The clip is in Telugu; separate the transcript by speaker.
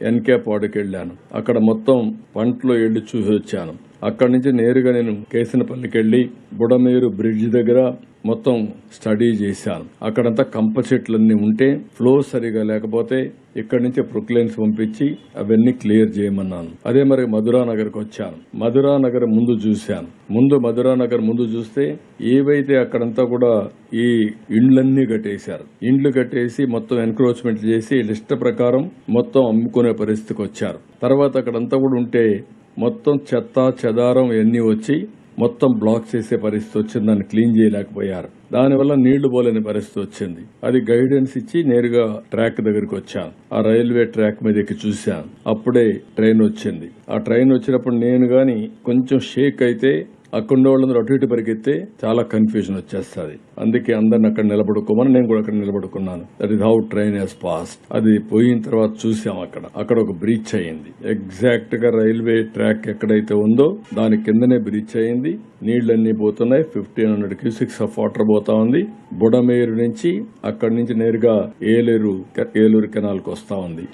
Speaker 1: ఎన్కే పాడుకి వెళ్ళాను అక్కడ మొత్తం పంటలో వెళ్ళి చూసి వచ్చాను అక్కడి నుంచి నేరుగా నేను కేసినపల్లికి వెళ్ళి బుడమేరు బ్రిడ్జ్ దగ్గర మొత్తం స్టడీ చేశాను. అక్కడంతా కంప చెట్లన్నీ ఉంటే ఫ్లో సరిగా లేకపోతే ఇక్కడి నుంచి ప్రొక్లైన్స్ పంపించి అవన్నీ క్లియర్ చేయమన్నాను. అదే మరి మధురా నగర్కి వచ్చాను. మధురా నగర్ ముందు చూశాను. ముందు మధురా నగర్ ముందు చూస్తే ఏవైతే అక్కడంతా కూడా ఈ ఇండ్లన్నీ కట్టేశారు. ఇండ్లు కట్టేసి మొత్తం ఎన్క్రోచ్మెంట్ చేసి లిస్ట్ ప్రకారం మొత్తం అమ్ముకునే పరిస్థితికి వచ్చారు. తర్వాత అక్కడంతా కూడా ఉంటే మొత్తం చెత్త చెదారం ఇవన్నీ వచ్చి మొత్తం బ్లాక్ చేసే పరిస్థితి వచ్చింది దాన్ని క్లీన్ చేయలేకపోయారు. దానివల్ల నీళ్ళు పోలేని పరిస్థితి వచ్చింది. అది గైడెన్స్ ఇచ్చి నేరుగా ట్రాక్ దగ్గరికి వచ్చాను. ఆ రైల్వే ట్రాక్ మీద ఎక్కి చూశాను. అప్పుడే ట్రైన్ వచ్చింది. ఆ ట్రైన్ వచ్చినప్పుడు నేను గాని కొంచెం షేక్ అయితే అక్కడ వాళ్ళందరూ అటు ఇటు పరిగెత్తే చాలా కన్ఫ్యూజన్ వచ్చేస్తుంది. అందుకే అందరిని అక్కడ నిలబడుకోమని నేను కూడా అక్కడ నిలబడుకున్నాను. That is how train has passed అది పోయిన తర్వాత చూసాం అక్కడ. అక్కడ ఒక బ్రీచ్ అయింది. ఎగ్జాక్ట్గా రైల్వే ట్రాక్ ఎక్కడైతే ఉందో దాని కిందనే బ్రీచ్ అయింది. నీళ్ళన్నీ పోతున్నాయి. Fifteen hundred cusecs of water పోతా ఉంది. బుడమేరు నుంచి అక్కడి నుంచి నేరుగా ఏలేరు ఏలూరు కెనాల్కి వస్తా ఉంది.